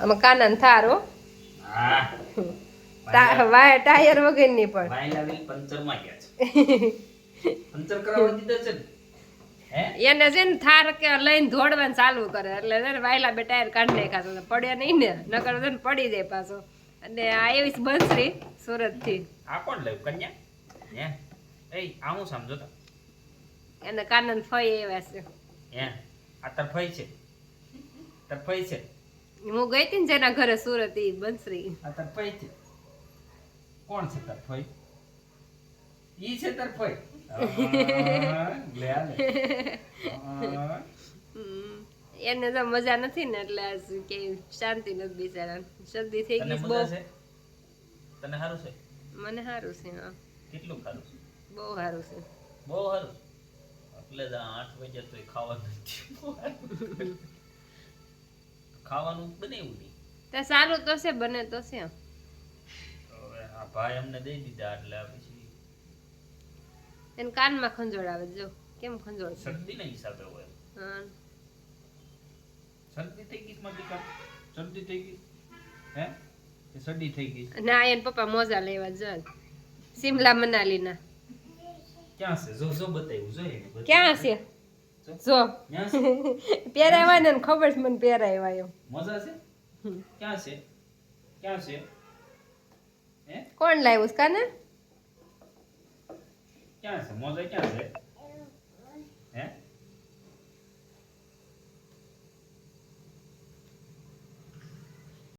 આમાં કાના થારો. હા. Y tyre વગરની પણ. પંચરમાં ગયા છે. પંચર કરાવવા દીધા છે એને છે ને થાર કે લઈને દોડવાનું ચાલુ કરે. એટલે છે ને વાયલા બે ટાયર કાઢી નાખ્યા તો પડ્યા નહીં ને નકર છે ને પડી જાય પાછો. અને આ એવી બંસરી સુરતથી. આ કોણ લાવ્યું? કન્યા? એ આ હું સમજો તો. એને કાનન ફઈ એવા છે. હે? આ તાર ફઈ છે. તાર ફઈ છે. હું ગઈ હતી ને જેના ઘરે સુરત ઈ બંસરી આ તરફઈ છે. કોણ છે તરફઈ ઈ છે તરફઈ. એને તો મજા નથી ને એટલે કે શાંતિ નથી બિચારા શરદી થઈ ગઈ બહુ. તને સારું છે? મને સારું છે હા. કેટલું સારું છે બહુ સારું છે. બહુ સારું એટલે આઠ વાગ્યા તો ખાવાનું નથી. ખાવાનું બનાવ્યું નહીં. તો સારું તો છે બને તો છે. હવે આ ભાઈ અમને દઈ દીધા એટલે પછી એને કાનમાં ખંજોળ આવે જો. કેમ ખંજોળ શરદીના હિસાબે હોય હા. શરદી થઈ ગઈ મારી શરદી થઈ ગઈ? હે? શરદી થઈ ગઈ ના એને પપ્પા મોજા લેવા જાય. સિમલા મનાલીના. ક્યાં છે? જો જો બતાવ્યું જો એને ક્યાં છે? જો. પહેરાવ્યા ને ખબર છે મને પહેરાવ્યા એમ. મજા છે? ક્યાં છે? ક્યાં છે? કોણ લાવ્યું કાને? ક્યાં છે? મોજા ક્યાં છે?